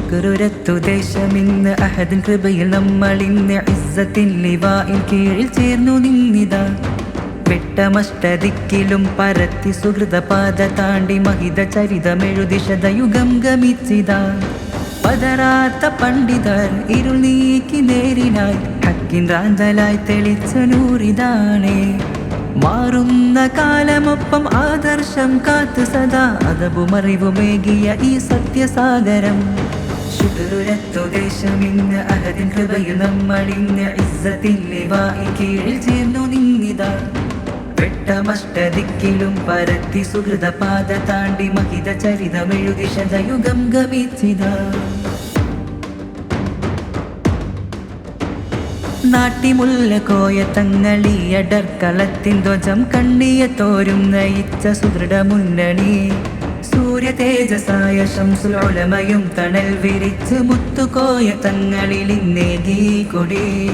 ശുക്രുരത്തു ദേശമിന്ന് അഹദിൻ കൃപയിൽ നമ്മൾ ഇന്ന് ഇസ്സത്തിൻ ലിവായിൽ കീഴിൽ ചേർന്നു നിന്നിതാ. വെട്ടമഷ്ടദിക്കിലും പരത്തി സുഹൃതപാത താണ്ടി മഹിത ചരിതമെഴുതി ശതയുഗം ഗമിച്ചിതാ. പതരാത്ത പണ്ഡിതർ ഇരുൾ നീക്കി നേരിനാൽ ഹക്കിൻ റാന്തലായി തെളിച്ച നൂറിതാണേ. മാറുന്ന കാലമൊപ്പം ആദർശം കാത്തു സദാ അതവുമറിവുമേകിയ ഈ സത്യസാഗരം. ശുദ്ധുരത്തു ദേശം ഇന്ന് അഹദിൻ കൃപയിൽ നമ്മൾ ഇന്ന് ഇസ്സത്തിൻ കീഴിൽ ചേർന്നു നിന്നിതാ. വെട്ടമഷ്ടദിക്കിലും പരത്തി സുഹൃതപാത താണ്ടി മഹിത ചരിതമെഴുതി ശതയുഗം ഗമിച്ചിതാ. നാട്ടിമുല്ല കോയ തങ്ങളിയടർ കളത്തിൻ ധ്വജം കണ്ണിയ തോരും നയിച്ച സുദൃഢ മുന്നണി. സൂര്യ തേജസായ ശംസുലോലമയും തണൽ വിരിച്ച് മുത്തുകോയ തങ്ങളിൽ ഇന്നേകി കൊടി.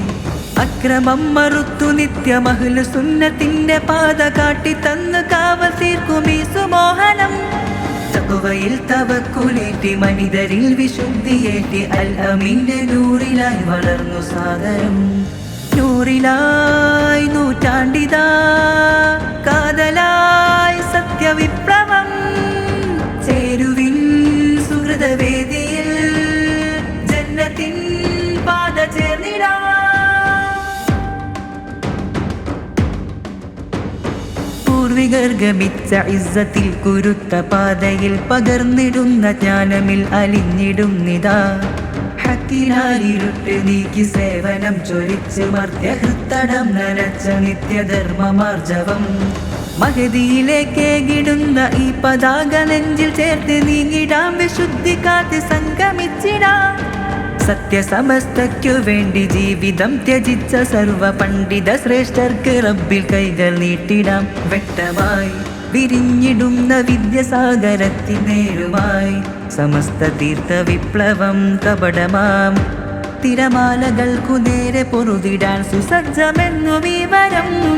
അക്രമം മറുത്തു നിത്യമഹ്ല സുന്നത്തിന്റെ പാത കാട്ടി തന്നു കാവൽ തീർക്കും ഈ സുമോഹനം തകുവയിൽ തവക്കുലേറ്റി മനിതരിൽ വിശുദ്ധിയേറ്റി അൽ നൂറിലായി വളർന്നു സാഗരം. നൂറിലായി നൂറ്റാണ്ടിതാ സുഹൃതവേദിയിൽ ജന്നത്തിൻ പാത ചേർന്നിടാം. പൂർവികർ ഗമിച്ച ഇസ്സത്തിൽ കുരുത്ത പാതയിൽ പകർന്നിടുന്ന ജ്ഞാനമിൽ അലിഞ്ഞിടുന്നിതാ. ഹക്കിനാലിരുട്ട് നീക്കി സേവനം ചൊരിച്ച് മർത്യഹൃത്തടം നനച്ച നിത്യധർമ്മമാർജവം. മഹതിയിലേക്കേകിടുന്ന ഈ പതാക നെഞ്ചിൽ ചേർത്ത് നീങ്ങിടാം വിശുദ്ധി കാത്ത് സംഗമിച്ചിടാം. സത്യസമസ്തയ്ക്കു വേണ്ടി ജീവിതം ത്യജിച്ച സർവ പണ്ഡിത ശ്രേഷ്ഠർക്ക് റബ്ബിൽ കൈകൾ നീട്ടിടാം. വ്യക്തമായി വിരിഞ്ഞിടുന്ന വിദ്യസാഗരത്തിനേരുമായി സമസ്ത തീർത്ഥ വിപ്ലവം കപടമാം. തിരമാലകൾക്കു നേരെ പൊറുതിടാൻ സുസജ്ജമെന്നു വിവരം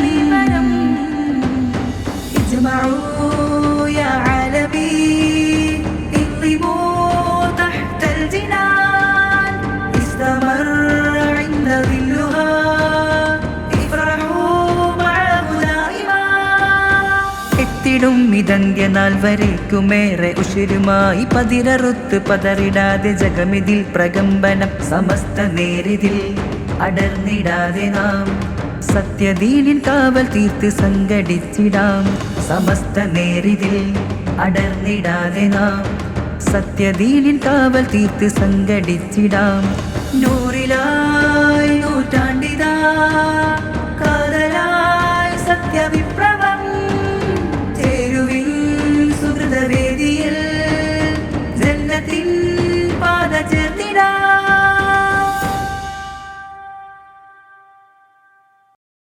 എത്തിടും ഇതന്ത്യനാൾ വരയ്ക്കുമേറെ ഉഷിരുമായി പതിരറുത്ത് പതറിടാതെ ജഗമിതിൽ പ്രകമ്പനം സമസ്ത നേരിതിൽ അടർന്നിടാതെ നാം സത്യദീനിൻ കാവൽ തീർത്ത് സംഘടിച്ചിടാം സമസ്ത നേരിതിൽ അടർന്നിടാതെ നാം സത്യദീനിൻ കാവൽ തീർത്ത് സംഘടിച്ചിടാം. നൂറിലായി നൂറ്റാണ്ടിതാ കാതലായി സത്യവിപ്ലവം ചേർത്തിടാം